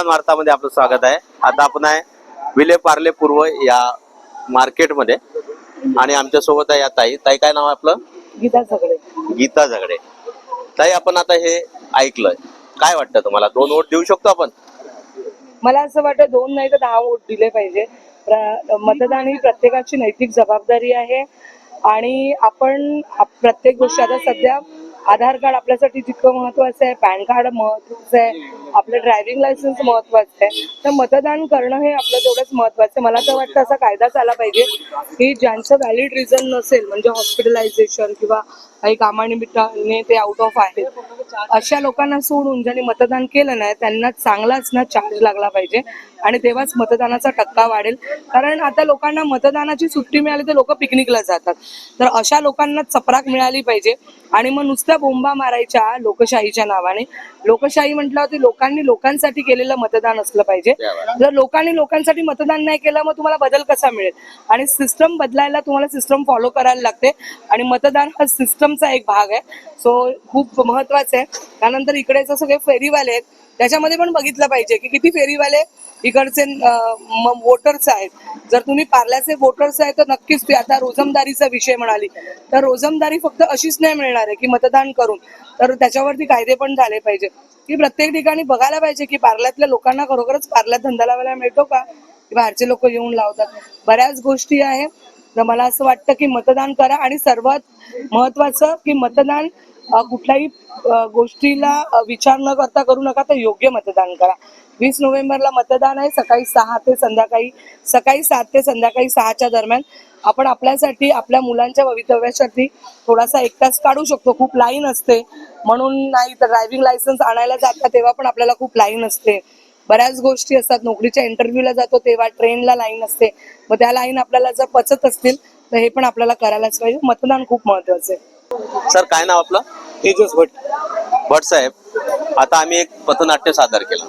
संविधान वार्तामध्ये आपलं स्वागत आहे. आता आपण आहे विले पार्ले पूर्व या मार्केटमध्ये. आणि आमच्यासोबत आहे या ताई. ताई काय नाव आहे आपलं? गीता सगळे. गीता झगडे. ताई आपण आता हे ऐकलंय. काय वाटतं तुम्हाला? दोन वोट देऊ शकतो आपण? मला असं वाटतं दोन नाही तर दहा वोट दिले पाहिजे. मतदान ही प्रत्येकाची नैतिक जबाबदारी आहे. आणि आपण आप- प्रत्येक गोष्टी आता सध्या आधार कार्ड आपल्यासाठी जितकं महत्वाचं आहे पॅन कार्ड महत्वाचं आहे आपलं ड्रायव्हिंग लायसन्स महत्वाचं आहे. तर मतदान करणं हे आपलं तेवढंच महत्वाचं आहे. मला तर वाटतं असा कायदाच आला पाहिजे की ज्यांचं व्हॅलिड रिझन नसेल म्हणजे हॉस्पिटलायझेशन किंवा काही कामानिमित्ताने ते आउट ऑफ आहे अशा लोकांना सोडून ज्यांनी मतदान केलं नाही त्यांना चांगलाच ना चार्ज लागला पाहिजे. आणि तेव्हाच मतदानाचा टक्का वाढेल. कारण आता लोकांना मतदानाची सुट्टी मिळाली तर लोक पिकनिकला जातात. तर अशा लोकांना चपराक मिळाली पाहिजे. आणि मग नुसत्या बोंबा मारायच्या लोकशाहीच्या नावाने. लोकशाही म्हटल्यावरती लोकांनी लोकांसाठी केलेलं मतदान असलं पाहिजे. जर लोकांनी लोकांसाठी मतदान नाही केलं मग तुम्हाला बदल कसा मिळेल? आणि सिस्टम बदलायला तुम्हाला सिस्टम फॉलो करायला लागते. आणि मतदान हा सिस्टमचा एक भाग आहे. सो खूप महत्वाचं आहे. त्यानंतर इकडेचे सगळे फेरीवाले आहेत त्याच्यामध्ये पण बघितलं पाहिजे की किती फेरीवाले इकडचे वोटर्स आहेत. जर तुम्ही पार्ल्याचे वोटर्स आहेत तर नक्कीच ते आता रोजमदारीचा विषय म्हणाली. तर रोजमदारी फक्त अशीच नाही मिळणार आहे की मतदान करून. तर त्याच्यावरती कायदे पण झाले पाहिजे. की प्रत्येक ठिकाणी बघायला पाहिजे की पार्ल्यातल्या लोकांना खरोखरच पार्ल्यात धंदा लावायला मिळतो का? की बाहेरचे लोक येऊन लावतात. बऱ्याच गोष्टी आहेत. तर मला असं वाटतं की मतदान करा. आणि सर्वात महत्वाचं की मतदान कुठल्याही गोष्टीला विचार न करता करू नका तर योग्य मतदान करा. वीस नोव्हेंबरला मतदान आहे सकाळी सहा ते संध्याकाळी सकाळी सात ते संध्याकाळी सहाच्या दरम्यान. आपण आपल्यासाठी आपल्या मुलांच्या भवितव्यासाठी थोडासा एक तास काढू शकतो. खूप लाईन असते. म्हणून नाही तर ड्रायव्हिंग लायसन्स आणायला जाता तेव्हा पण आपल्याला खूप लाईन असते. बऱ्याच गोष्टी असतात. नोकरीच्या इंटरव्ह्यूला जातो तेव्हा ट्रेनला लाईन असते. मग त्या लाईन आपल्याला जर पचत असतील तर हे पण आपल्याला करायलाच पाहिजे. मतदान खूप महत्वाचं आहे. सर काय नाव आपलं? तेजस भट. भट साहेब आता आम्ही एक पथनाट्य सादर केलं.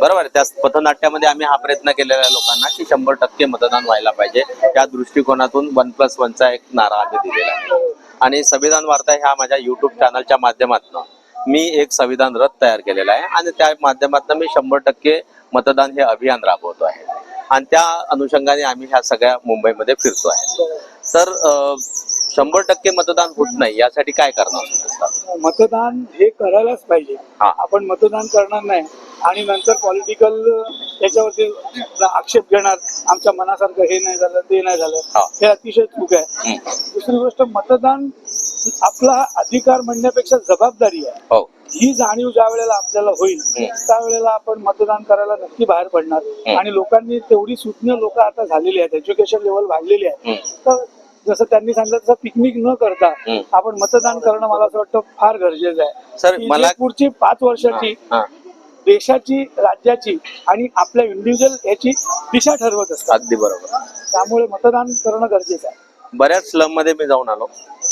बरोबर आहे त्या पथनाट्यामध्ये आम्ही हा प्रयत्न केलेला आहे लोकांना की शंभर टक्के मतदान व्हायला पाहिजे. त्या दृष्टिकोनातून वन प्लस वनचा एक नारा आम्ही दिलेला आहे. आणि संविधान वार्ता ह्या माझ्या युट्यूब चॅनलच्या माध्यमातून मी एक संविधान रथ तयार केलेला आहे आणि त्या माध्यमातून मी शंभर टक्के मतदान हे अभियान राबवतो आहे. आणि त्या अनुषंगाने आम्ही ह्या सगळ्या मुंबईमध्ये फिरतो आहे. तर शंभर टक्के मतदान होत नाही यासाठी काय करणार? मतदान हे करायलाच पाहिजे. आपण मतदान करणार नाही आणि नंतर पॉलिटिकल त्याच्यावरती आक्षेप घेणार आमच्या मनासारखं हे नाही झालं ते नाही झालं हा. अतिशय चूक आहे. दुसरी गोष्ट मतदान आपला अधिकार म्हणण्यापेक्षा जबाबदारी आहे. हो. ही जाणीव ज्या वेळेला आपल्याला होईल त्यावेळेला आपण मतदान करायला नक्की बाहेर पडणार. आणि लोकांनी तेवढी सुज्ञ लोक आता झालेली आहेत एज्युकेशन लेवल वाढलेली आहे. तर जसं त्यांनी सांगितलं तसं पिकनिक न करता. आपण मतदान करणं मला असं वाटतं फार गरजेचं आहे. सर, मला- पुढची पाच वर्षाची देशाची राज्याची आणि आपल्या इंडिव्हिज्युअल याची दिशा ठरवत असतात. अगदी बरोबर. त्यामुळे मतदान करणं गरजेचं आहे. बऱ्याच स्लममध्ये मी जाऊन आलो.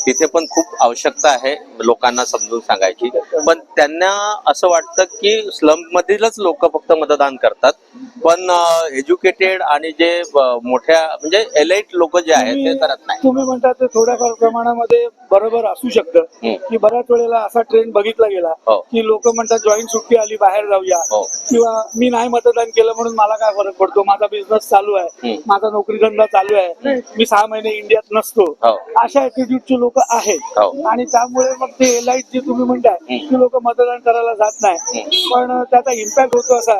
तिथे पण खूप आवश्यकता आहे लोकांना समजून सांगायची पण त्यांना असं वाटतं की स्लम मधीलच लोक फक्त मतदान करतात पण एज्युकेटेड आणि जे मोठ्या म्हणजे एलाइट लोक जे आहेत ते करत नाही तुम्ही म्हणता ते थोड्याफार प्रमाणामध्ये बरोबर असू शकतं. की बऱ्याच वेळेला असा ट्रेंड बघितला गेला हो. की लोक म्हणतात जॉईंट सुट्टी आली बाहेर जाऊया हो. किंवा मी नाही मतदान केलं म्हणून मला काय फरक पडतो माझा बिझनेस चालू आहे. माझा नोकरी धंदा चालू आहे मी सहा महिने इंडियात नसतो हो. अशा ऍटिट्यूडचे लोक आहेत हो. आणि त्यामुळे मग ते एलाईट जे तुम्ही म्हणताय हम्म. की लोक मतदान करायला जात नाही पण त्याचा इम्पॅक्ट होतो असा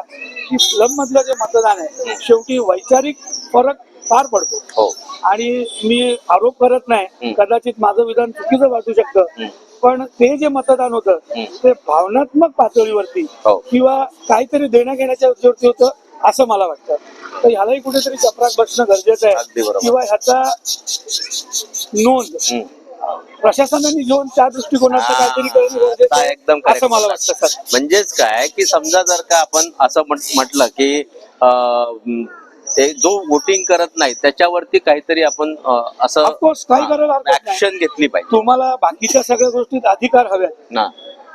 की स्लम मधलं जे मतदान आहे शेवटी वैचारिक फरक फार पडतो हो आणि मी आरोप करत नाही हम्म. कदाचित माझं विधान चुकीचं वाटू शकतं हम्म. पण ते जे मतदान होतं हम्म. ते भावनात्मक पातळीवरती हो. किंवा काहीतरी देण्या घेण्याच्या वरती होतं असं मला वाटतं तर ह्यालाही कुठेतरी चपराक बसणं गरजेचं अगदी आहे बरोबर. किंवा ह्याचा नोंद हम्म. प्रशासनाने घेऊन त्या दृष्टिकोनाचं काहीतरी करणं गरजेचं आहे एकदम correct. असं मला. वाटतं सर. म्हणजेच काय की समजा जर का आपण असं म्हट- म्हटलं की अं, ते जो वोटिंग करत नाही त्याच्यावरती काहीतरी आपण अं, असं काही करायला हरकत नाही. ऍक्शन घेतली पाहिजे. तुम्हाला बाकीच्या सगळ्या गोष्टीत अधिकार हव्यात ना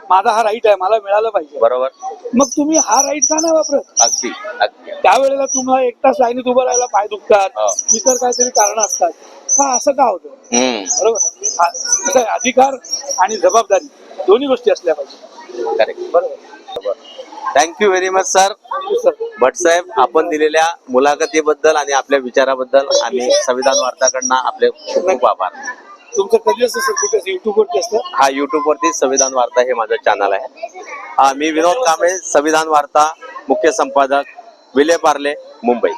माझा हा राईट आहे मला मिळालं पाहिजे. बरोबर. मग तुम्ही हा राईट का नाही वापरत? अगदी अगदी. त्यावेळेला तुम्हाला एक तास लाईनीत उभं राहायला पाय दुखतात हो. इतर काहीतरी कारण असतात. हा असं का होतं? बरोबर. हा, अधिकार आणि जबाबदारी दोन्ही गोष्टी असल्या पाहिजे. करेक्ट बरोबर. Thank you very much sir Bhat साहेब आपण दिलेल्या मुलाखतीबद्दल आणि आपल्या विचाराबद्दल आणि संविधान वार्ताकडनं आपले खूप खूप आभार. तुमचं कधी असं सर कुठे युट्यूबवरती असतं? हा युट्यूब वरती संविधान वार्ता हे माझं चॅनल आहे. हा, मी विनोद कांबळे संविधान वार्ता मुख्य संपादक विले पार्ले मुंबई.